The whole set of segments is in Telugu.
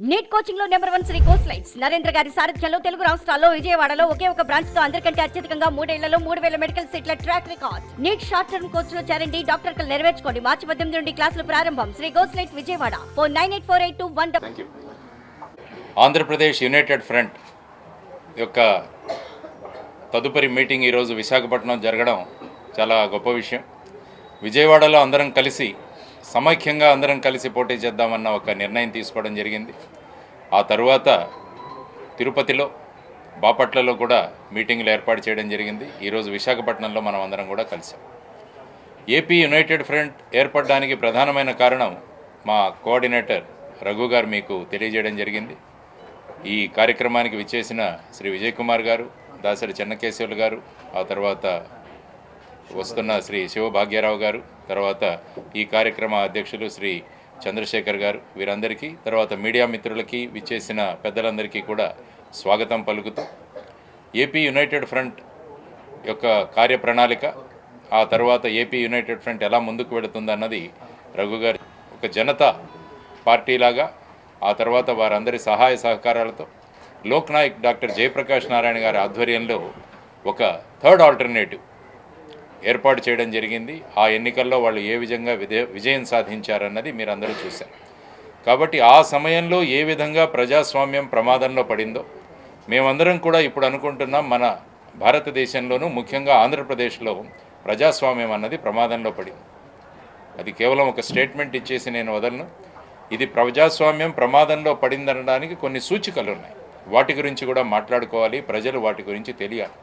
Neat కోచింగ్లో number one Sri course lights. Narendra గారి సారథ్యంలో తెలుగు రాష్ట్రాల్లో విజయవాడలో ఒకే ఒక బ్రాంచ్తో అందరికంటే అత్యధికంగా మూడేళ్ళలో మూడు వేల మెడికల్ సీట్ల track record. NEET short term కోర్స్లో చేరండి డాక్టర్ కలు నెరవేర్చుకోండి. మార్చి పద్దెనిమిది నుండి క్లాసులు ప్రారంభం. Shri course light Vijayawada. Four nine eight four eight two one Andhra Pradesh united front యొక్క తదుపరి మీటింగ్ ఈరోజు విశాఖపట్నం జరగడం చాలా గొప్ప విషయం. విజయవాడలో అందరం కలిసి సమైక్యంగా అందరం కలిసి పోటీ చేద్దామన్న ఒక నిర్ణయం తీసుకోవడం జరిగింది. ఆ తరువాత తిరుపతిలో బాపట్లలో కూడా మీటింగ్లు ఏర్పాటు చేయడం జరిగింది. ఈరోజు విశాఖపట్నంలో మనం అందరం కూడా కలిసాం. ఏపీ యునైటెడ్ ఫ్రంట్ ఏర్పడడానికి ప్రధానమైన కారణం మా కోఆర్డినేటర్ రఘు గారు మీకు తెలియజేయడం జరిగింది. ఈ కార్యక్రమానికి విచ్చేసిన శ్రీ విజయ్ కుమార్ గారు దాసరి చెన్నకేశవులు గారు ఆ తర్వాత వస్తున్న శ్రీ శివభాగ్యరావు గారు తర్వాత ఈ కార్యక్రమ అధ్యక్షులు శ్రీ చంద్రశేఖర్ గారు వీరందరికీ తర్వాత మీడియా మిత్రులకి విచ్చేసిన పెద్దలందరికీ కూడా స్వాగతం పలుకుతూ ఏపీ యునైటెడ్ ఫ్రంట్ యొక్క కార్యప్రణాళిక ఆ తర్వాత ఏపీ యునైటెడ్ ఫ్రంట్ ఎలా ముందుకు వెళుతుందన్నది రఘు గారు ఒక జనతా పార్టీలాగా ఆ తర్వాత వారందరి సహాయ సహకారాలతో లోక్నాయక్ డాక్టర్ జయప్రకాష్ నారాయణ గారి ఆధ్వర్యంలో ఒక థర్డ్ ఆల్టర్నేటివ్ ఏర్పాటు చేయడం జరిగింది. ఆ ఎన్నికల్లో వాళ్ళు ఏ విధంగా విజయ విజయం సాధించారన్నది మీరు అందరూ చూశారు. కాబట్టి ఆ సమయంలో ఏ విధంగా ప్రజాస్వామ్యం ప్రమాదంలో పడిందో మేమందరం కూడా ఇప్పుడు అనుకుంటున్నాం మన భారతదేశంలోనూ ముఖ్యంగా ఆంధ్రప్రదేశ్లో ప్రజాస్వామ్యం అన్నది ప్రమాదంలో పడింది. అది కేవలం ఒక స్టేట్మెంట్ ఇచ్చేసి నేను వదలను. ఇది ప్రజాస్వామ్యం ప్రమాదంలో పడిందనడానికి కొన్ని సూచికలు ఉన్నాయి వాటి గురించి కూడా మాట్లాడుకోవాలి ప్రజలు వాటి గురించి తెలియాలి.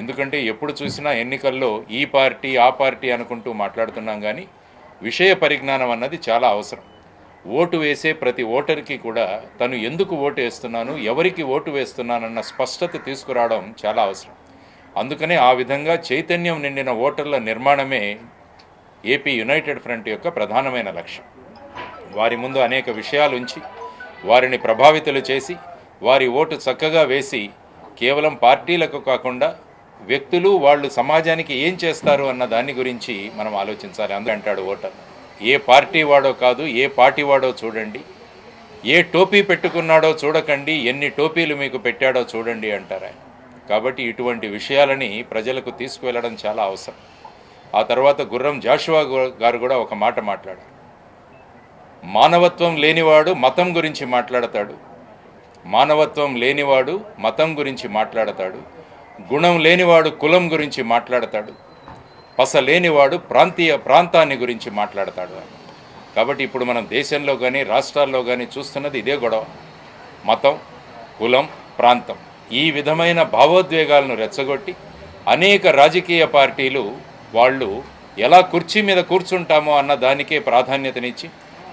ఎందుకంటే ఎప్పుడు చూసినా ఎన్నికల్లో ఈ పార్టీ ఆ పార్టీ అనుకుంటూ మాట్లాడుతున్నాం కానీ విషయ పరిజ్ఞానం అన్నది చాలా అవసరం. ఓటు వేసే ప్రతి ఓటర్కి కూడా తను ఎందుకు ఓటు వేస్తున్నాను ఎవరికి ఓటు వేస్తున్నానన్న స్పష్టత తీసుకురావడం చాలా అవసరం. అందుకనే ఆ విధంగా చైతన్యం నిండిన ఓటర్ల నిర్మాణమే ఏపీ యునైటెడ్ ఫ్రంట్ యొక్క ప్రధానమైన లక్ష్యం. వారి ముందు అనేక విషయాలు ఉంచి వారిని ప్రభావితులు చేసి వారి ఓటు చక్కగా వేసి కేవలం పార్టీలకు కాకుండా వ్యక్తులు వాళ్ళు సమాజానికి ఏం చేస్తారు అన్న దాని గురించి మనం ఆలోచించాలి. అందరూ అంటాడు ఓటర్. ఏ పార్టీ వాడో కాదు ఏ పార్టీ వాడో చూడండి. ఏ టోపీ పెట్టుకున్నాడో చూడకండి ఎన్ని టోపీలు మీకు పెట్టాడో చూడండి అంటారు ఆయన. కాబట్టి ఇటువంటి విషయాలని ప్రజలకు తీసుకువెళ్ళడం చాలా అవసరం. ఆ తర్వాత గుర్రం జాషువా గారు కూడా ఒక మాట మాట్లాడారు. మానవత్వం లేనివాడు మతం గురించి మాట్లాడతాడు. మానవత్వం లేనివాడు మతం గురించి మాట్లాడతాడు. గుణం లేనివాడు కులం గురించి మాట్లాడతాడు. పస లేనివాడు ప్రాంతీయ ప్రాంతాన్ని గురించి మాట్లాడతాడు కాబట్టి ఇప్పుడు మనం దేశంలో కానీ రాష్ట్రాల్లో కానీ చూస్తున్నది ఇదే గొడవ. మతం కులం ప్రాంతం ఈ విధమైన భావోద్వేగాలను రెచ్చగొట్టి అనేక రాజకీయ పార్టీలు వాళ్ళు ఎలా కుర్చీ మీద కూర్చుంటామో అన్న దానికే ప్రాధాన్యతనిచ్చి